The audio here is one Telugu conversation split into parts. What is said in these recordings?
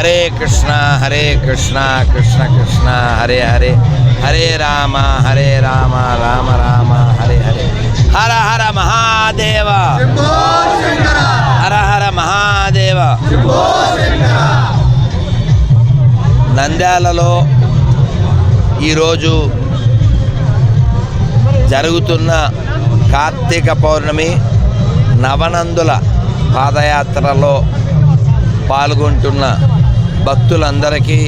हरे कृष्णा हरे कृष्णा, कृष्ण कृष्णा, हरे हरे हरे राम हरे राम राम राम, हरे हरे। हर हर महादेव। నంద్యాలలో ఈరోజు జరుగుతున్న కార్తీక పౌర్ణమి నవనందుల పాదయాత్రలో పాల్గొంటున్న భక్తులందరికీ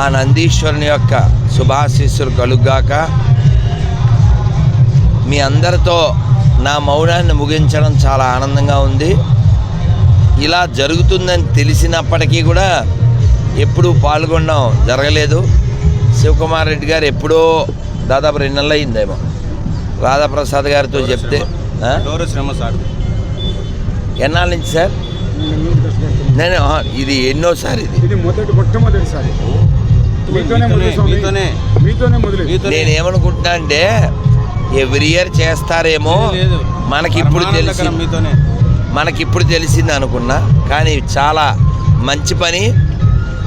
ఆ నందీశ్వరుని యొక్క శుభాశీస్సులు కలుగ్గాక. మీ అందరితో నా మౌనాన్ని ముగించడం చాలా ఆనందంగా ఉంది. ఇలా జరుగుతుందని తెలిసినప్పటికీ కూడా ఎప్పుడూ పాల్గొనడం జరగలేదు. శివకుమార్ రెడ్డి గారు ఎప్పుడో దాదాపు రెండు నెలలు అయిందేమో. రాధాప్రసాద్ గారితో చెప్తే ఆ? డోరు శ్రమ సార్. ఎన్నాళ్ళ నుంచి సార్? నేను ఇది ఎన్నోసారి ఇది. ఇది మొదటి మొట్టమొదటిసారి మీతోనే మొదలు స్వామి. మీతోనే. మీతోనే మొదలు మీతో- నేను ఏమనుకుంటున్నా అంటే ఎవ్రీ ఇయర్ చేస్తారేమో లేదు మనకి ఇప్పుడు తెలిసి మనకి ఇప్పుడు తెలిసింది అనుకున్నా కానీ చాలా మంచి పని.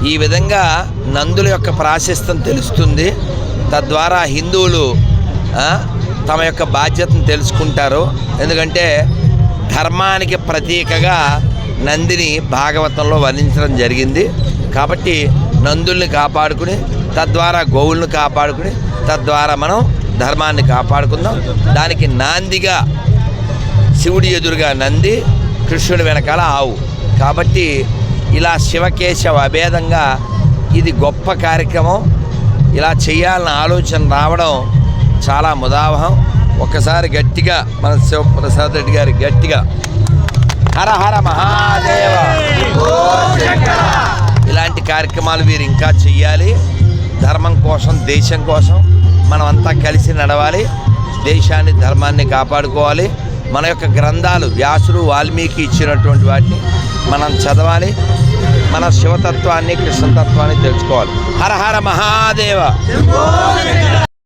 ఈ విధంగా నందుల యొక్క ప్రాశస్తం తెలుస్తుంది. తద్వారా హిందువులు తమ యొక్క బాధ్యతను తెలుసుకుంటారు. ఎందుకంటే ధర్మానికి ప్రతీకగా నందిని భాగవతంలో వర్ణించడం జరిగింది. కాబట్టి నందుల్ని కాపాడుకుని తద్వారా గోవులను కాపాడుకుని తద్వారా మనం ధర్మాన్ని కాపాడుకుందాం. దానికి నాందిగా శివుడి ఎదురుగా నంది కృష్ణుడి వెనకాల ఆవు. కాబట్టి ఇలా శివకేశవ అభేదంగా ఇది గొప్ప కార్యక్రమం. ఇలా చేయాలన్న ఆలోచన రావడం చాలా ముదావహం. ఒక్కసారి గట్టిగా మన శివప్రసాద్ రెడ్డి గారి గట్టిగా. హర హర మహాదేవ. ఇలాంటి కార్యక్రమాలు వీరు ఇంకా చెయ్యాలి. ధర్మం కోసం దేశం కోసం మనమంతా కలిసి నడవాలి. దేశాన్ని ధర్మాన్ని కాపాడుకోవాలి. మన యొక్క గ్రంథాలు వ్యాసుడు వాల్మీకి ఇచ్చినటువంటి వాటిని మనం చదవాలి. మన శివతత్వాన్ని కృష్ణతత్వాన్ని తెలుసుకోవాలి. హర హర మహాదేవ!